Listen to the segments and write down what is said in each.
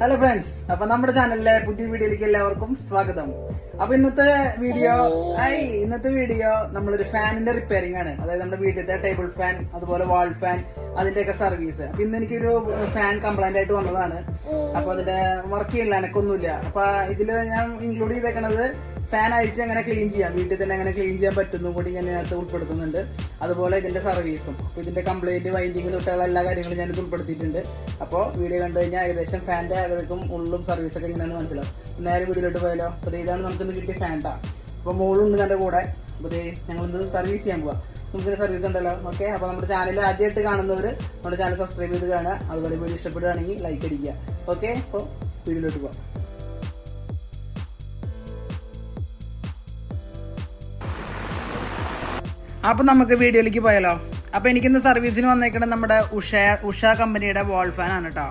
Hello friends അപ്പൊ നമ്മുടെ ചാനലിലെ പുതിയ വീഡിയോയിലേക്ക് എല്ലാവർക്കും സ്വാഗതം. അപ്പൊ ഇന്നത്തെ വീഡിയോ ഐ ഇന്നത്തെ വീഡിയോ നമ്മളൊരു ഫാനിന്റെ റിപ്പയറിംഗ് ആണ്. അതായത് നമ്മുടെ വീട്ടിലത്തെ ടേബിൾ ഫാൻ അതുപോലെ വാൾ ഫാൻ അതിന്റെയൊക്കെ സർവീസ് അപ്പൊ ഇന്ന് എനിക്കൊരു ഫാൻ കംപ്ലൈന്റ് ആയിട്ട് വന്നതാണ്. അപ്പൊ അതിന്റെ വർക്ക് ചെയ്യണില്ല എനക്കൊന്നുമില്ല അപ്പൊ ഇതിൽ ഞാൻ ഇൻക്ലൂഡ് ചെയ്തേക്കണത് ഫാൻ അഴിച്ച് അങ്ങനെ ക്ലീൻ ചെയ്യാം. വീട്ടിൽ തന്നെ അങ്ങനെ ക്ലീൻ ചെയ്യാൻ പറ്റുന്നു കൂടി ഞാൻ ഇതിനകത്ത് ഉൾപ്പെടുത്തുന്നുണ്ട്. അതുപോലെ ഇതിന്റെ സർവീസും അപ്പോൾ ഇതിന്റെ കംപ്ലൈന്റ് വൈൻഡിങ് തൊട്ടുള്ള എല്ലാ കാര്യങ്ങളും ഞാനിത് ഇത് ഉൾപ്പെടുത്തിയിട്ടുണ്ട്. അപ്പോൾ വീഡിയോ കണ്ടു കഴിഞ്ഞാൽ ഏകദേശം ഫാന്റെ ഏകദേശം ഉള്ളും സർവീസൊക്കെ എങ്ങനെയാണെന്ന് മനസ്സിലാവും. നേരെ വീടിലോട്ട് പോയാലോ? അപ്പോൾ ഇതാണ് നമുക്ക് ഇന്ന് കിട്ടിയ ഫാന്റാ അപ്പോൾ മോളുണ്ട് എന്റെ കൂടെ. അപ്പോൾ ദേ ഇന്ന് സർവീസ് ചെയ്യാൻ പോവാം. നമുക്കൊരു സർവീസ് ഉണ്ടല്ലോ. ഓക്കെ അപ്പോൾ നമ്മുടെ ചാനൽ ആദ്യമായിട്ട് കാണുന്നവർ നമ്മുടെ ചാനൽ സബ്സ്ക്രൈബ് ചെയ്ത് കാണുക. അതുപോലെ വീഡിയോ ഇഷ്ടപ്പെടുകയാണെങ്കിൽ ലൈക്ക് അടിക്കുക. ഓക്കെ അപ്പോൾ വീഡിയോയിലോട്ട് പോവാം. അപ്പൊ നമുക്ക് വീഡിയോയിലേക്ക് പോയാലോ? അപ്പൊ എനിക്കിന്ന് സർവീസിന് വന്നേക്കുന്നത് നമ്മുടെ ഉഷ ഉഷ കമ്പനിയുടെ വോൾ ഫാൻ ആണ് കേട്ടോ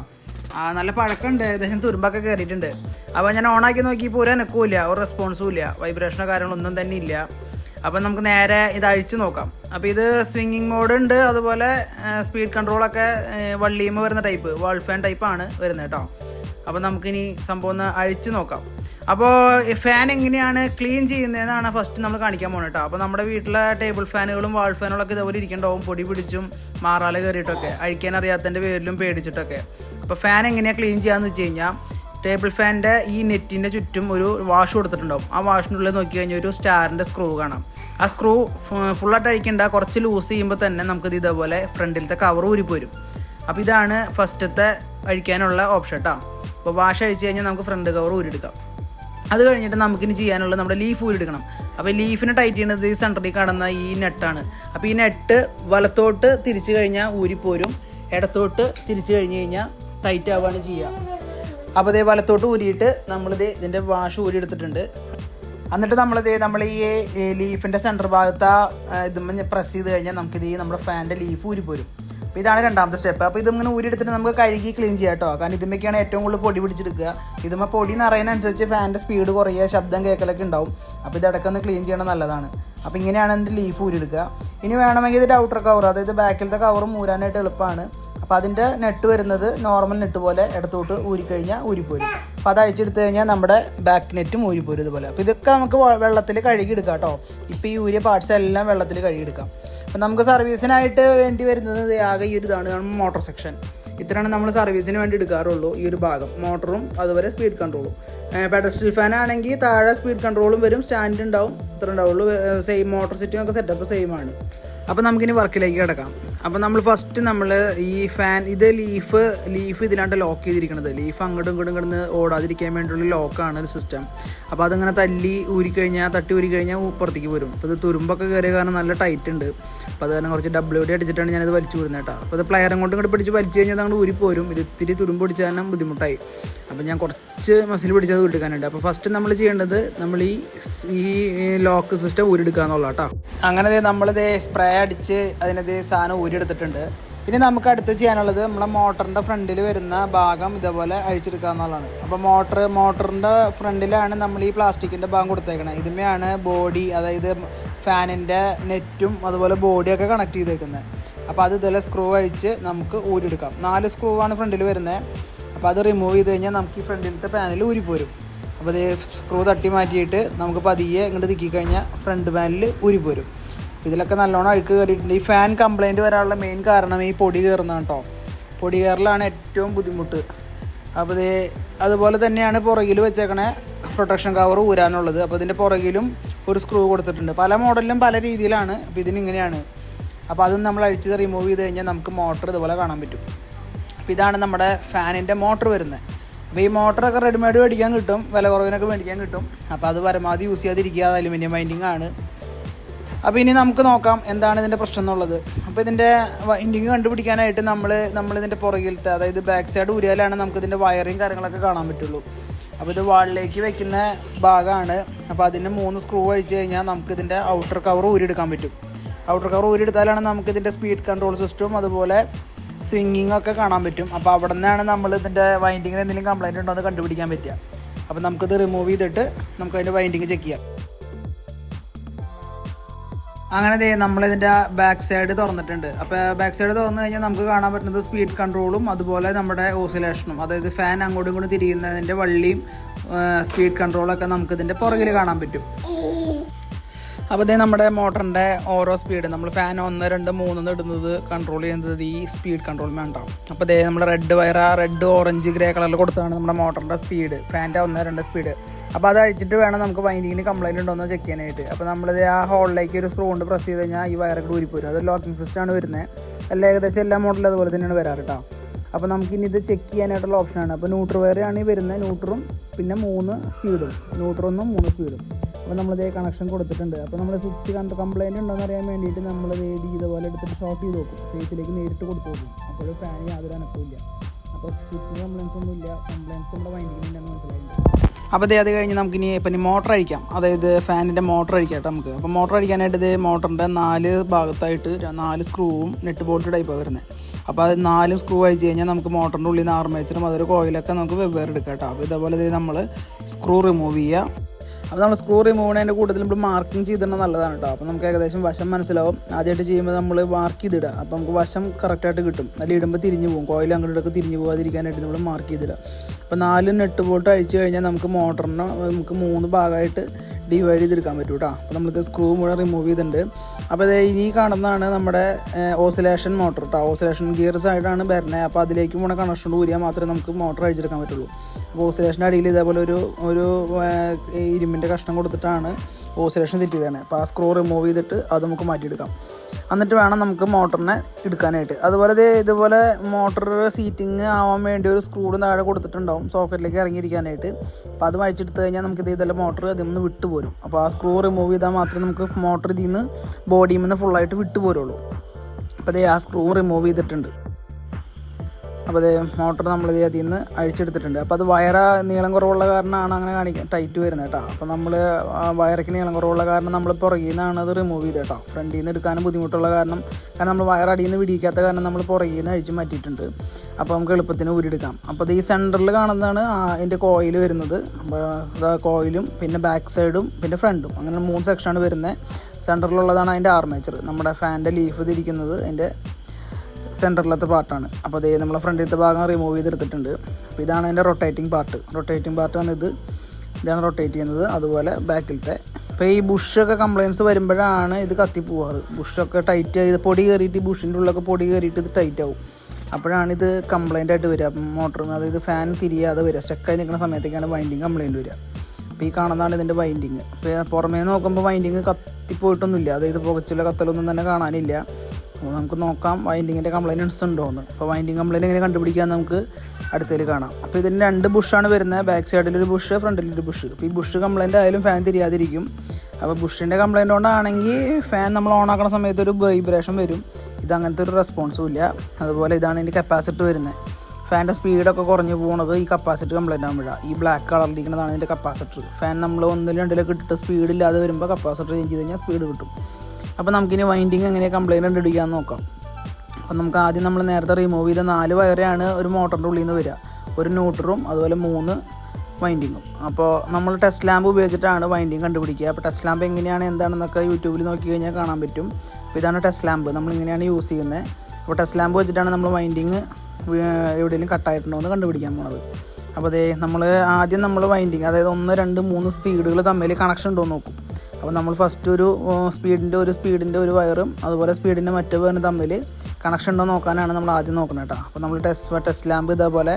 ആ നല്ല പഴക്കമുണ്ട് ഏകദേശം തുരുമ്പൊക്കെ കയറിയിട്ടുണ്ട് അപ്പോൾ ഞാൻ ഓണാക്കി നോക്കിയപ്പോൾ ഒരു എനക്കൂല ഒരു റെസ്പോൺസും ഇല്ല. വൈബ്രേഷനോ കാര്യങ്ങളൊന്നും തന്നെ ഇല്ല. അപ്പം നമുക്ക് നേരെ ഇത് അഴിച്ച് നോക്കാം. അപ്പോൾ ഇത് സ്വിങ്ങിങ് മോഡ് ഉണ്ട്. അതുപോലെ സ്പീഡ് കൺട്രോളൊക്കെ വള്ളിയുമ്പോൾ വരുന്ന ടൈപ്പ് വാൾ ഫാൻ ടൈപ്പാണ് വരുന്നത് കേട്ടോ അപ്പോൾ നമുക്കിനി സംഭവം ഒന്ന് അഴിച്ചു നോക്കാം. അപ്പോൾ ഫാൻ എങ്ങനെയാണ് ക്ലീൻ ചെയ്യുന്നതെന്നാണ് ഫസ്റ്റ് നമ്മൾ കാണിക്കാൻ പോകുന്നത് കേട്ടോ അപ്പോൾ നമ്മുടെ വീട്ടിലെ ടേബിൾ ഫാനുകളും വാൾ ഫാനുകളൊക്കെ ഇതുപോലെ ഇരിക്കണ്ടാവും. പൊടി പിടിച്ചും മാറാല കയറിയിട്ടൊക്കെ. അഴിക്കാൻ അറിയാത്തതിന്റെ പേരിലും പേടിച്ചിട്ടൊക്കെ. അപ്പോൾ ഫാൻ എങ്ങനെയാണ് ക്ലീൻ ചെയ്യാന്ന് വെച്ച് കഴിഞ്ഞാൽ ടേബിൾ ഫാനിന്റെ ഈ നെറ്റിന്റെ ചുറ്റും ഒരു വാഷ് കൊടുത്തിട്ടുണ്ടാവും. ആ വാഷിനുള്ളിൽ നോക്കി കഴിഞ്ഞാൽ ഒരു സ്റ്റാറിന്റെ സ്ക്രൂ കാണാം. ആ സ്ക്രൂ ഫുള്ളായിട്ട് അഴിക്കേണ്ട. കുറച്ച് ലൂസ് ചെയ്യുമ്പോൾ തന്നെ നമുക്കിത് ഇതേപോലെ ഫ്രണ്ടിലത്തെ കവർ ഊരിപ്പോരും. അപ്പോൾ ഇതാണ് ഫസ്റ്റത്തെ അഴിക്കാനുള്ള ഓപ്ഷൻ കേട്ടോ അപ്പോൾ വാഷ് അഴിച്ച് കഴിഞ്ഞാൽ നമുക്ക് ഫ്രണ്ട് കവർ ഊരിയെടുക്കാം. അത് കഴിഞ്ഞിട്ട് നമുക്കിനി ചെയ്യാനുള്ളത് നമ്മുടെ ലീഫ് ഊരിയെടുക്കണം. അപ്പോൾ ലീഫിന് ടൈറ്റ് ചെയ്യുന്നത് ഈ സെന്ററിൽ കാണുന്ന ഈ നെട്ടാണ് അപ്പോൾ ഈ നെട്ട് വലത്തോട്ട് തിരിച്ചു കഴിഞ്ഞാൽ ഊരിപ്പോരും. ഇടത്തോട്ട് തിരിച്ചു കഴിഞ്ഞ് കഴിഞ്ഞാൽ ടൈറ്റ് ആവുകയാണ് ചെയ്യുക അപ്പോൾ ഇതേ വലത്തോട്ട് ഊരിയിട്ട് നമ്മളിത് ഇതിന്റെ വാഷ് ഊരിയെടുത്തിട്ടുണ്ട്. എന്നിട്ട് നമ്മളിത് നമ്മൾ ഈ ലീഫിന്റെ സെന്റർ ഭാഗത്ത് ഇതുമ്മ പ്രസ് ചെയ്ത് കഴിഞ്ഞാൽ നമുക്കിത് നമ്മുടെ ഫാനിന്റെ ലീഫ് ഊരിപ്പോരും. അപ്പോൾ ഇതാണ് രണ്ടാമത്തെ സ്റ്റെപ്പ്. അപ്പോൾ ഇതിങ്ങനെ ഊരിയെടുത്തിട്ട് നമുക്ക് കഴുകി ക്ലീൻ ചെയ്യാം കേട്ടോ. കാരണം ഇതുമ്മൊക്കെയാണ് ഏറ്റവും കൂടുതൽ പൊടി പിടിച്ചെടുക്കുക. ഇതുമ്മ പൊടി നിറയുന്നതനുസരിച്ച് ഫാനിന്റെ സ്പീഡ് കുറയുക ശബ്ദം കേൾക്കലൊക്കെ ഉണ്ടാവും. അപ്പോൾ ഇതടക്കം ഒന്ന് ക്ലീൻ ചെയ്യണം നല്ലതാണ്. അപ്പോൾ ഇങ്ങനെയാണ് എന്റെ ലീഫ് ഊരിയെടുക്കുക. ഇനി വേണമെങ്കിൽ ഇതിന്റെ ഔട്ടർ കവർ അതായത് ബാക്കിലത്തെ കവർ ഊരാനായിട്ട് എളുപ്പമാണ്. അപ്പോൾ അതിന്റെ നെട്ട് വരുന്നത് നോർമൽ നെട്ട് പോലെ ഇടത്തോട്ട് ഊരിക്കഴിഞ്ഞാൽ ഊരിപ്പോരും. അപ്പോൾ അത് അഴിച്ചെടുത്ത് കഴിഞ്ഞാൽ നമ്മുടെ ബാക്ക് നെറ്റും ഊരിപ്പോരും ഇതുപോലെ. അപ്പോൾ ഇതൊക്കെ നമുക്ക് വെള്ളത്തിൽ കഴുകിയെടുക്കാം കേട്ടോ. ഇപ്പോൾ ഈ ഊരിയ പാർട്സ് എല്ലാം വെള്ളത്തിൽ കഴുകിയെടുക്കാം. അപ്പം നമുക്ക് സർവീസിനായിട്ട് വേണ്ടി വരുന്നത് ആകെ ഈ ഒരു ഇതാണ് മോട്ടോർ സെക്ഷൻ ഇത്രയാണ് നമ്മൾ സർവീസിന് വേണ്ടി എടുക്കാറുള്ളൂ ഈ ഒരു ഭാഗം. മോട്ടറും അതുപോലെ സ്പീഡ് കൺട്രോളും പെഡസ്ട്രിൽ ഫാൻ ആണെങ്കിൽ താഴെ സ്പീഡ് കൺട്രോളും വരും സ്റ്റാൻഡ് ഉണ്ടാവും ഇത്ര ഉണ്ടാവുള്ളൂ. സെയിം മോട്ടോർ സെറ്റും ഒക്കെ സെറ്റപ്പ് സെയിം ആണ്. അപ്പോൾ നമുക്കിനി വർക്കിലേക്ക് കിടക്കാം. അപ്പോൾ നമ്മൾ ഫസ്റ്റ് നമ്മൾ ഈ ഫാൻ ഇത് ലീഫ് ലീഫ് ഇതിലാണ്ട് ലോക്ക് ചെയ്തിരിക്കുന്നത് ലീഫ് അങ്ങോട്ടും ഇങ്ങോട്ടും കിടന്ന് ഓടാതിരിക്കാൻ വേണ്ടിയുള്ള ലോക്കാണ് ഒരു സിസ്റ്റം അപ്പോൾ അതിങ്ങനെ തല്ലി ഊരിക്കഴിഞ്ഞാൽ തട്ടി ഊരിക്കഴിഞ്ഞാൽ പുറത്തേക്ക് വരും. അപ്പോൾ ഇത് തുരുമ്പൊക്കെ കയറിയ കാരണം നല്ല ടൈറ്റ് ഉണ്ട്. അപ്പോൾ അത് കുറച്ച് ഡബ്ല്യു ഡി അടിച്ചിട്ടാണ് ഞാനിത് വലിച്ചു വിടുന്നത് കേട്ടോ. അപ്പോൾ ഇത് പ്ലെയർ അങ്ങോട്ടും ഇങ്ങോട്ട് പിടിച്ച് വലിച്ചു കഴിഞ്ഞാൽ അങ്ങോട്ട് ഊരിപ്പോരും ഇത് ഇത്തിരി തുരുമ്പ് പിടിച്ചാൽ തന്നെ ബുദ്ധിമുട്ടായി. അപ്പോൾ ഞാൻ കുറച്ച് മസിൽ പിടിച്ചത് വിട്ടുക്കാനുണ്ട് അപ്പോൾ ഫസ്റ്റ് നമ്മൾ ചെയ്യേണ്ടത് നമ്മൾ ഈ ഈ ലോക്ക് സിസ്റ്റം ഊരിടുക്കാന്നുള്ളൂ കേട്ടോ. അങ്ങനെ നമ്മളിത് സ്പ്രേ അടിച്ച് അതിനത് സാധനം ഊരിയെടുത്തിട്ടുണ്ട്. ഇനി നമുക്ക് അടുത്ത് ചെയ്യാനുള്ളത് നമ്മളെ മോട്ടറിന്റെ ഫ്രണ്ടിൽ വരുന്ന ഭാഗം ഇതേപോലെ അഴിച്ചെടുക്കുക എന്നുള്ളതാണ് അപ്പോൾ മോട്ടർ മോട്ടറിന്റെ ഫ്രണ്ടിലാണ് നമ്മൾ ഈ പ്ലാസ്റ്റിക്കിന്റെ ഭാഗം കൊടുത്തേക്കുന്നത് ഇതുമയാണ് ബോഡി അതായത് ഫാനിന്റെ നെറ്റും അതുപോലെ ബോഡിയൊക്കെ കണക്ട് ചെയ്തേക്കുന്നത് അപ്പോൾ അത് ഇതുപോലെ സ്ക്രൂ അഴിച്ച് നമുക്ക് ഊരിയെടുക്കാം. നാല് സ്ക്രൂ ആണ് ഫ്രണ്ടിൽ വരുന്നത് അപ്പോൾ അത് റിമൂവ് ചെയ്ത് കഴിഞ്ഞാൽ നമുക്ക് ഈ ഫ്രണ്ടിലത്തെ പാനൽ ഊരിപ്പോരും. അപ്പോൾ അത് സ്ക്രൂ തട്ടി മാറ്റിയിട്ട് നമുക്ക് പതിയെ ഇങ്ങോട്ട് തിക്കി കഴിഞ്ഞാൽ ഫ്രണ്ട് പാനൽ ഊരിപ്പോരും. ഇതിലൊക്കെ നല്ലോണം അഴുക്ക് കയറിയിട്ടുണ്ട്. ഈ ഫാൻ കംപ്ലൈന്റ് വരാനുള്ള മെയിൻ കാരണം ഈ പൊടി കയറുന്ന കേട്ടോ പൊടി കയറലാണ് ഏറ്റവും ബുദ്ധിമുട്ട്. അപ്പോൾ ഇത് അതുപോലെ തന്നെയാണ് പുറകിൽ വെച്ചേക്കണേ പ്രൊട്ടക്ഷൻ കവർ ഊരാനുള്ളത്. അപ്പോൾ ഇതിന്റെ പുറകിലും ഒരു സ്ക്രൂ കൊടുത്തിട്ടുണ്ട്. പല മോഡലിലും പല രീതിയിലാണ്. അപ്പോൾ ഇതിനിങ്ങനെയാണ്. അപ്പോൾ അതും നമ്മൾ അഴിച്ചത് റിമൂവ് ചെയ്ത് കഴിഞ്ഞാൽ നമുക്ക് മോട്ടർ ഇതുപോലെ കാണാൻ പറ്റും. അപ്പോൾ ഇതാണ് നമ്മുടെ ഫാനിന്റെ മോട്ടർ വരുന്നത്. അപ്പോൾ ഈ മോട്ടറൊക്കെ റെഡിമെയ്ഡ് മേടിക്കാൻ കിട്ടും. വില കുറവിനൊക്കെ മേടിക്കാൻ കിട്ടും. അപ്പോൾ അത് പരമാവധി യൂസ് ചെയ്യാതിരിക്കുക. അത് അലുമിനിയം ബൈൻഡിങ് ആണ്. അപ്പോൾ ഇനി നമുക്ക് നോക്കാം എന്താണ് ഇതിന്റെ പ്രശ്നം എന്നുള്ളത്. അപ്പോൾ ഇതിന്റെ ഇൻഡിങ് കണ്ടുപിടിക്കാനായിട്ട് നമ്മൾ നമ്മൾ നമ്മളിതിന്റെ പുറകിലത്തെ അതായത് ബാക്ക് സൈഡ് ഊരിയാലാണ് നമുക്ക് ഇതിന്റെ വയറിങ് കാര്യങ്ങളൊക്കെ കാണാൻ പറ്റുള്ളൂ. അപ്പോൾ ഇത് വാളിലേക്ക് വെക്കുന്ന ഭാഗമാണ് അപ്പോൾ അതിന് മൂന്ന് സ്ക്രൂ അഴിച്ച് കഴിഞ്ഞാൽ നമുക്ക് ഇതിന്റെ ഔട്ടർ കവർ ഊരിയെടുക്കാൻ പറ്റും. ഔട്ടർ കവർ ഊരിയെടുത്താലാണ് നമുക്ക് ഇതിന്റെ സ്പീഡ് കൺട്രോൾ സിസ്റ്റവും അതുപോലെ സ്വിങ്ങിങ് ഒക്കെ കാണാൻ പറ്റും. അപ്പോൾ അവിടെ നിന്നാണ് നമ്മൾ ഇതിന്റെ വൈൻഡിങ്ങിന് എന്തെങ്കിലും കംപ്ലൈന്റ് ഉണ്ടോ എന്ന് കണ്ടുപിടിക്കാൻ പറ്റുക. അപ്പോൾ നമുക്കിത് റിമൂവ് ചെയ്തിട്ട് നമുക്ക് അതിന്റെ വൈൻഡിങ് ചെക്ക് ചെയ്യാം. അങ്ങനെ ദേ നമ്മളിതിന്റെ ബാക്ക് സൈഡ് തുറന്നിട്ടുണ്ട്. അപ്പോൾ ബാക്ക് സൈഡ് തുറന്നു കഴിഞ്ഞാൽ നമുക്ക് കാണാൻ പറ്റുന്നത് സ്പീഡ് കൺട്രോളും അതുപോലെ നമ്മുടെ ഓസിലേഷനും അതായത് ഫാൻ അങ്ങോട്ടും ഇങ്ങോട്ടും തിരിയുന്നതിന്റെ വള്ളിയും സ്പീഡ് കൺട്രോളൊക്കെ നമുക്ക് ഇതിന്റെ പുറകിൽ കാണാൻ പറ്റും. അപ്പോൾ ഇതേ നമ്മുടെ മോട്ടറിന്റെ ഓരോ സ്പീഡ് നമ്മൾ ഫാൻ ഒന്ന് രണ്ട് മൂന്ന് ഇടുന്നത് കൺട്രോൾ ചെയ്യുന്നത് ഈ സ്പീഡ് കൺട്രോൾ വേണ്ടാവും. അപ്പോൾ ഇതേ നമ്മുടെ റെഡ് വയർ ആ റെഡ് ഓറഞ്ച് ഗ്രേ കളറിൽ കൊടുത്താണ് നമ്മുടെ മോട്ടറിന്റെ സ്പീഡ് ഫാന്റെ ഒന്ന് രണ്ട് സ്പീഡ് അപ്പോൾ അത് അഴിച്ചിട്ട് വേണം നമുക്ക് വൈൻഡിങ്ങിന് കംപ്ലൈന്റ് ഉണ്ടോ എന്ന് ചെക്ക് ചെയ്യാനായിട്ട്. അപ്പോൾ നമ്മളിത് ആ ഹോളിലേക്ക് ഒരു സ്ക്രൂ കൊണ്ട് പ്രസ് ചെയ്ത് കഴിഞ്ഞാൽ ഈ വയറൊക്കെ ഊരിപ്പോരും. അത് ലോക്കിംഗ് സിസ്റ്റമാണ് വരുന്നത് അല്ല ഏകദേശം എല്ലാ മോഡലും അതുപോലെ തന്നെയാണ് വരാറ് കേട്ടോ അപ്പോൾ നമുക്കിനി ഇത് ചെക്ക് ചെയ്യാനായിട്ടുള്ള ഓപ്ഷനാണ് അപ്പോൾ ന്യൂട്രൽ വയറാണ് ഈ വരുന്നത് ന്യൂട്രും പിന്നെ മൂന്ന് സ്പീഡും ന്യൂട്രൊന്നും മൂന്ന് സ്പീഡും അപ്പോൾ നമ്മളിതേ കണക്ഷൻ കൊടുത്തിട്ടുണ്ട്. അപ്പോൾ നമ്മൾ സ്വിച്ച് കണ്ട് കംപ്ലയിന്റ് ഉണ്ടോയെന്ന് അറിയാൻ വേണ്ടിയിട്ട് നമ്മൾ വേദി ഇതുപോലെ എടുത്തിട്ട് ഷോർട്ട് ചെയ്ത് നോക്കും ഫേസിലേക്ക് നേരിട്ട് കൊടുത്തു നോക്കും അപ്പോൾ ഫാൻ യാതൊരു അനക്കമില്ല അപ്പോൾ സ്വിച്ചിന് കംപ്ലയിൻസ് ഒന്നും ഇല്ല. കംപ്ലയിൻസ് നമ്മുടെ വൈൻഡിങ്ങിന്റെ മനസ്സിലായിട്ടുണ്ട് അപ്പോൾ അതേ അത് കഴിഞ്ഞ് നമുക്കിനി ഇപ്പം ഇനി മോട്ടർ അഴിക്കാം. അതായത് ഫാനിന്റെ മോട്ടർ അഴിക്കാം കേട്ടോ നമുക്ക്. അപ്പോൾ മോട്ടർ അഴിക്കാനായിട്ട് ഇത് മോട്ടറിന്റെ നാല് ഭാഗത്തായിട്ട് നാല് സ്ക്രൂവും നെറ്റ് ബോൾട്ട് ടൈപ്പാണ് വരുന്നത് അപ്പോൾ അത് നാലും സ്ക്രൂ അഴിച്ച് കഴിഞ്ഞാൽ നമുക്ക് മോട്ടറിന്റെ ഉള്ളിൽ നിന്ന് ആർമേച്ചറും അതൊരു കോയിലൊക്കെ നമുക്ക് വെവ്വേറെ എടുക്കാം കേട്ടോ. അപ്പോൾ ഇതേപോലെ ഇത് നമ്മൾ സ്ക്രൂ റിമൂവ് ചെയ്യുക അപ്പോൾ നമ്മൾ സ്ക്രൂ റിമൂവ് ചെയ്യുന്നതിന്റെ കൂടുതൽ നമ്മൾ മാർക്കിംഗ് ചെയ്തിടണം നല്ലതാണ് കേട്ടോ അപ്പോൾ നമുക്ക് ഏകദേശം വശം മനസ്സിലാവും. ആദ്യമായിട്ട് ചെയ്യുമ്പോൾ നമ്മൾ മാർക്ക് ചെയ്തിടുക. അപ്പോൾ നമുക്ക് വശം കറക്റ്റായിട്ട് കിട്ടും. അതിൽ ഇടുമ്പോൾ തിരിഞ്ഞു പോകും. കോയിൽ അങ്ങോട്ടൊക്കെ തിരിഞ്ഞു പോകാതിരിക്കാനായിട്ട് നമ്മൾ മാർക്ക് ചെയ്തിടുക. അപ്പോൾ നാല് നെട്ട് ബോൾട്ട് അഴിച്ചു കഴിഞ്ഞാൽ നമുക്ക് മോട്ടറിന് നമുക്ക് മൂന്ന് ഭാഗമായിട്ട് ഡിവൈഡ് ചെയ്തെടുക്കാൻ പറ്റും കേട്ടോ അപ്പോൾ നമ്മളിത് സ്ക്രൂ മുഴുവൻ റിമൂവ് ചെയ്തിട്ടുണ്ട്. അപ്പോൾ ഇത് ഇനി കാണുന്നതാണ് നമ്മുടെ ഓസിലേഷൻ മോട്ടർ കേട്ടോ ഓസിലേഷൻ ഗിയർസ് സൈഡാണ് വരുന്നത്. അപ്പോൾ അതിലേക്ക് പോണ കണക്ഷൻ കൂടിയാൽ മാത്രമേ നമുക്ക് മോട്ടർ അഴിച്ചെടുക്കാൻ പറ്റുള്ളൂ. അപ്പോൾ ഓസിലേഷന്റെ അടിയിൽ ഇതേപോലെ ഒരു ഒരു ഇരുമ്പിന്റെ കഷ്ണം കൊടുത്തിട്ടാണ് ഓസിലേഷൻ സെറ്റ് ചെയ്തതാണ് അപ്പോൾ ആ സ്ക്രൂ റിമൂവ് ചെയ്തിട്ട് അത് നമുക്ക് മാറ്റിയെടുക്കാം. എന്നിട്ട് വേണം നമുക്ക് മോട്ടറിനെ എടുക്കാനായിട്ട്. അതുപോലെ ഇതുപോലെ മോട്ടർ സീറ്റിംഗ് ആവാൻ വേണ്ടി ഒരു സ്ക്രൂ താഴെ കൊടുത്തിട്ടുണ്ടാവും സോക്കറ്റിലേക്ക് ഇറങ്ങിയിരിക്കാനായിട്ട്. അപ്പോൾ അത് വഴിച്ചെടുത്ത് കഴിഞ്ഞാൽ നമുക്ക് ഇത് ഇതെല്ലാം മോട്ടർ അതിൽ നിന്ന് വിട്ടുപോരും അപ്പോൾ ആ സ്ക്രൂ റിമൂവ് ചെയ്താൽ മാത്രമേ നമുക്ക് മോട്ടർ ഇതിൽ നിന്ന് ബോഡിയിൽ നിന്ന് ഫുള്ളായിട്ട് വിട്ടുപോരുള്ളൂ അപ്പോൾ അതേ ആ സ്ക്രൂ റിമൂവ് ചെയ്തിട്ടുണ്ട്. അപ്പോൾ അതേ മോട്ടർ നമ്മൾ ഇത് അതിൽ നിന്ന് അഴിച്ചെടുത്തിട്ടുണ്ട്. അപ്പോൾ അത് വയറ നീളം കുറവുള്ള കാരണമാണ് അങ്ങനെ കാണിക്കാൻ ടൈറ്റ് വരുന്നത് കേട്ടോ. അപ്പോൾ നമ്മൾ വയറയ്ക്ക് നീളം കുറവുള്ള കാരണം നമ്മൾ പുറകിൽ നിന്നാണ് അത് റിമൂവ് ചെയ്തത് കേട്ടോ. ഫ്രണ്ടിൽ നിന്ന് എടുക്കാനും ബുദ്ധിമുട്ടുള്ള കാരണം കാരണം നമ്മൾ വയർ അടിയിൽ നിന്ന് പിടിക്കാത്ത കാരണം നമ്മൾ പുറകിൽ നിന്ന് അഴിച്ച് മാറ്റിയിട്ടുണ്ട്. അപ്പോൾ നമുക്ക് എളുപ്പത്തിന് ഊരിയെടുക്കാം. അപ്പോൾ ഈ സെന്ററിൽ കാണുന്നതാണ് അതിന്റെ കോയിൽ വരുന്നത്. അപ്പോൾ കോയിലും പിന്നെ ബാക്ക് സൈഡും പിന്നെ ഫ്രണ്ടും അങ്ങനെ മൂന്ന് സെക്ഷനാണ് വരുന്നത്. സെന്ററിലുള്ളതാണ് അതിന്റെ ആർമേച്ചർ നമ്മുടെ ഫാന്റെ ലീഫ് തിരിക്കുന്നത് അതിന്റെ സെന്ററിലത്തെ പാർട്ടാണ്. അപ്പോൾ അതേ നമ്മളെ ഫ്രണ്ടിലത്തെ ഭാഗം റിമൂവ് ചെയ്തെടുത്തിട്ടുണ്ട്. അപ്പോൾ ഇതാണ് അതിന്റെ റൊട്ടേറ്റിംഗ് പാർട്ട് റൊട്ടേറ്റിംഗ് പാർട്ടാണ് ഇത്. ഇതാണ് റൊട്ടേറ്റ് ചെയ്യുന്നത്. അതുപോലെ ബാക്കിലത്തെ അപ്പോൾ ഈ ബുഷൊക്കെ കംപ്ലയിൻസ് വരുമ്പോഴാണ് ഇത് കത്തിപ്പോവാറ് ബുഷൊക്കെ ടൈറ്റ് ചെയ്ത് പൊടി കയറിയിട്ട് ഈ ബുഷിന്റെ ഉള്ളൊക്കെ പൊടി കയറിയിട്ട് ഇത് ടൈറ്റ് ആവും. അപ്പോഴാണ് ഇത് കംപ്ലയിന്റ് ആയിട്ട് വരിക. അപ്പം മോട്ടർ അതായത് ഫാൻ തിരിയാതെ വരിക. സ്റ്റക്കായി നിൽക്കുന്ന സമയത്തേക്കാണ് വൈൻഡിങ് കംപ്ലയിന്റ് വരിക. അപ്പോൾ ഈ കാണുന്നതാണ് ഇതിന്റെ വൈൻഡിങ് അപ്പോൾ പുറമേ നോക്കുമ്പോൾ വൈൻഡിങ് കത്തിപ്പോയിട്ടൊന്നുമില്ല. അതായത് പുകച്ചുള്ള കത്തലൊന്നും തന്നെ കാണാനില്ല. നമുക്ക് നോക്കാം വൈൻഡിങ്ങിന്റെ കംപ്ലൈന്റ്സ് ഉണ്ടോ എന്ന് അപ്പോൾ വൈൻഡിങ് കംപ്ലൈന്റ് എങ്ങനെ കണ്ടുപിടിക്കാൻ നമുക്ക് അടുത്തതിൽ കാണാം. അപ്പോൾ ഇതിന് രണ്ട് ബുഷാണ് വരുന്നത്. ബാക്ക് സൈഡിലൊരു ബുഷ് ഫ്രണ്ടിലൊരു ബുഷ് അപ്പോൾ ഈ ബുഷ് കംപ്ലൈന്റ് ആയാലും ഫാൻ തിരിയാതിരിക്കും. അപ്പോൾ ബുഷിന്റെ കംപ്ലൈന്റ് കൊണ്ടാണെങ്കിൽ ഫാൻ നമ്മൾ ഓൺ ആക്കുന്ന സമയത്ത് ഒരു വൈബ്രേഷൻ വരും. ഇതങ്ങനത്തെ ഒരു റെസ്പോൺസും ഇല്ല. അതുപോലെ ഇതാണ് ഇതിന്റെ കപ്പാസിറ്റർ വരുന്നത്. ഫാന്റെ സ്പീഡൊക്കെ കുറഞ്ഞു പോകുന്നത് ഈ കപ്പാസിറ്റർ കംപ്ലൈന്റ് ആകുമ്പോഴാണ് ഈ ബ്ലാക്ക് കളറിലിരിക്കുന്നതാണ് ഇതിന്റെ കപ്പാസിറ്റർ ഫാൻ നമ്മൾ ഒന്നിലും രണ്ടിലൊക്കെ ഇട്ടിട്ട് സ്പീഡില്ലാതെ വരുമ്പോൾ കപ്പാസിറ്റർ ചേഞ്ച് ചെയ്ത് കഴിഞ്ഞാൽ സ്പീഡ് കിട്ടും. അപ്പോൾ നമുക്കിനി വൈൻഡിങ് എങ്ങനെ കംപ്ലൈന്റ് കണ്ടുപിടിക്കാൻ നോക്കാം. അപ്പോൾ നമുക്ക് ആദ്യം നമ്മൾ നേരത്തെ റിമൂവ് ചെയ്ത നാല് വയറാണ് ഒരു മോട്ടറിന്റെ ഉള്ളിൽ നിന്ന് വരിക. ഒരു ന്യൂട്രറും അതുപോലെ മൂന്ന് വൈൻഡിങ്ങും അപ്പോൾ നമ്മൾ ടെസ്റ്റ് ലാമ്പ് ഉപയോഗിച്ചിട്ടാണ് വൈൻഡിങ് കണ്ടുപിടിക്കുക. അപ്പോൾ ടെസ്റ്റ് ലാമ്പ് എങ്ങനെയാണ് എന്താണെന്നൊക്കെ യൂട്യൂബിൽ നോക്കി കഴിഞ്ഞാൽ കാണാൻ പറ്റും. അപ്പോൾ ഇതാണ് ടെസ്റ്റ് ലാമ്പ് നമ്മൾ ഇങ്ങനെയാണ് യൂസ് ചെയ്യുന്നത് അപ്പോൾ ടെസ്റ്റ് ലാമ്പ് വെച്ചിട്ടാണ് നമ്മൾ വൈൻഡിങ് എവിടെയെങ്കിലും കട്ടായിട്ടുണ്ടോ എന്ന് കണ്ടുപിടിക്കാൻ പോണത്. അപ്പോൾ അതേ നമ്മൾ ആദ്യം നമ്മൾ വൈൻഡിങ് അതായത് ഒന്ന് രണ്ട് മൂന്ന് സ്പീഡുകൾ തമ്മിൽ കണക്ഷൻ ഉണ്ടോ എന്ന് നോക്കും. അപ്പോൾ നമ്മൾ ഫസ്റ്റ് ഒരു സ്പീഡിന്റെ ഒരു സ്പീഡിന്റെ ഒരു വയറും അതുപോലെ സ്പീഡിന്റെ മറ്റു വയറും തമ്മിൽ കണക്ഷൻ ഉണ്ടോ നോക്കാനാണ് നമ്മൾ ആദ്യം നോക്കുന്നത് കേട്ടോ അപ്പോൾ നമ്മൾ ടെസ്റ്റ് ടെസ്റ്റ് ലാമ്പ് ഇതേപോലെ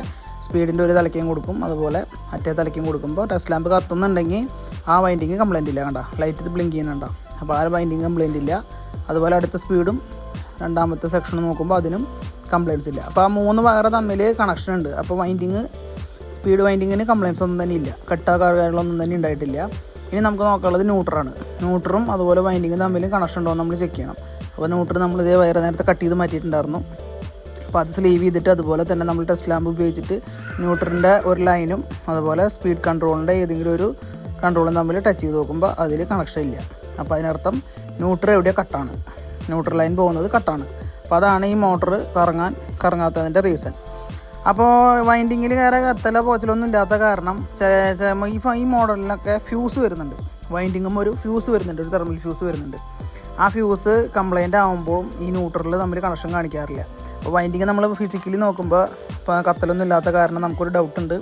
സ്പീഡിന്റെ ഒരു തലയ്ക്കും കൊടുക്കും അതുപോലെ മറ്റേ തലയ്ക്കും കൊടുക്കുമ്പോൾ ടെസ്റ്റ് ലാമ്പ് കത്തുന്നുണ്ടെങ്കിൽ ആ വൈൻഡിങ് കംപ്ലൈന്റ് ഇല്ല കണ്ടോ. ലൈറ്റ് ഇത് ബ്ലിങ്ക് ചെയ്യുന്നുണ്ടോ അപ്പോൾ ആ വൈൻഡിങ് കംപ്ലൈന്റ് ഇല്ല. അതുപോലെ അടുത്ത സ്പീഡും രണ്ടാമത്തെ സെക്ഷൻ നോക്കുമ്പോൾ അതിനും കംപ്ലയിൻസ് ഇല്ല. അപ്പോൾ ആ മൂന്ന് വയറ് തമ്മിൽ കണക്ഷൻ ഉണ്ട്. അപ്പോൾ വൈൻഡിങ് സ്പീഡ് വൈൻഡിങ്ങിന് കംപ്ലയിൻസ് ഒന്നും തന്നെ ഇല്ല. കട്ടാ കാര്യങ്ങളൊന്നും തന്നെ ഉണ്ടായിട്ടില്ല. ഇനി നമുക്ക് നോക്കാനുള്ളത് ന്യൂട്രാണ് ന്യൂട്രും അതുപോലെ വൈൻഡിങ്ങും തമ്മിൽ കണക്ഷൻ ഉണ്ടോ നമ്മൾ ചെക്ക് ചെയ്യണം. അപ്പോൾ ന്യൂട്രർ നമ്മൾ ഇതേ വയറ് നേരത്തെ കട്ട് ചെയ്ത് മാറ്റിയിട്ടുണ്ടായിരുന്നു. അപ്പോൾ അത് സ്ലീവ് ചെയ്തിട്ട് അതുപോലെ തന്നെ നമ്മൾ ടെസ്റ്റ് ലാമ്പ് ഉപയോഗിച്ചിട്ട് ന്യൂട്രറിന്റെ ഒരു ലൈനും അതുപോലെ സ്പീഡ് കൺട്രോളിന്റെ ഏതെങ്കിലും ഒരു കൺട്രോളും തമ്മിൽ ടച്ച് ചെയ്ത് നോക്കുമ്പോൾ അതിൽ കണക്ഷൻ ഇല്ല. അപ്പോൾ അതിനർത്ഥം ന്യൂട്രർ എവിടെയോ കട്ടാണ് ന്യൂട്രൽ ലൈൻ പോകുന്നത് കട്ടാണ് അപ്പോൾ അതാണ് ഈ മോട്ടർ കറങ്ങാൻ കറങ്ങാത്തതിന്റെ റീസൺ അപ്പോൾ വൈൻഡിങ്ങിൽ കയറി കത്തല പോച്ചലൊന്നും ഇല്ലാത്ത കാരണം ഈ ഈ മോഡലിനൊക്കെ ഫ്യൂസ് വരുന്നുണ്ട്. വൈൻഡിങ്ങും ഒരു ഫ്യൂസ് വരുന്നുണ്ട് ഒരു തെർമൽ ഫ്യൂസ് വരുന്നുണ്ട്. ആ ഫ്യൂസ് കംപ്ലൈന്റ് ആകുമ്പോൾ ഈ ന്യൂട്രലിൽ നമ്മൾ കണക്ഷൻ കാണിക്കാറില്ല. അപ്പോൾ വൈൻഡിങ് നമ്മൾ ഫിസിക്കലി നോക്കുമ്പോൾ ഇപ്പോൾ കത്തലൊന്നും ഇല്ലാത്ത കാരണം നമുക്കൊരു ഡൗട്ടുണ്ട്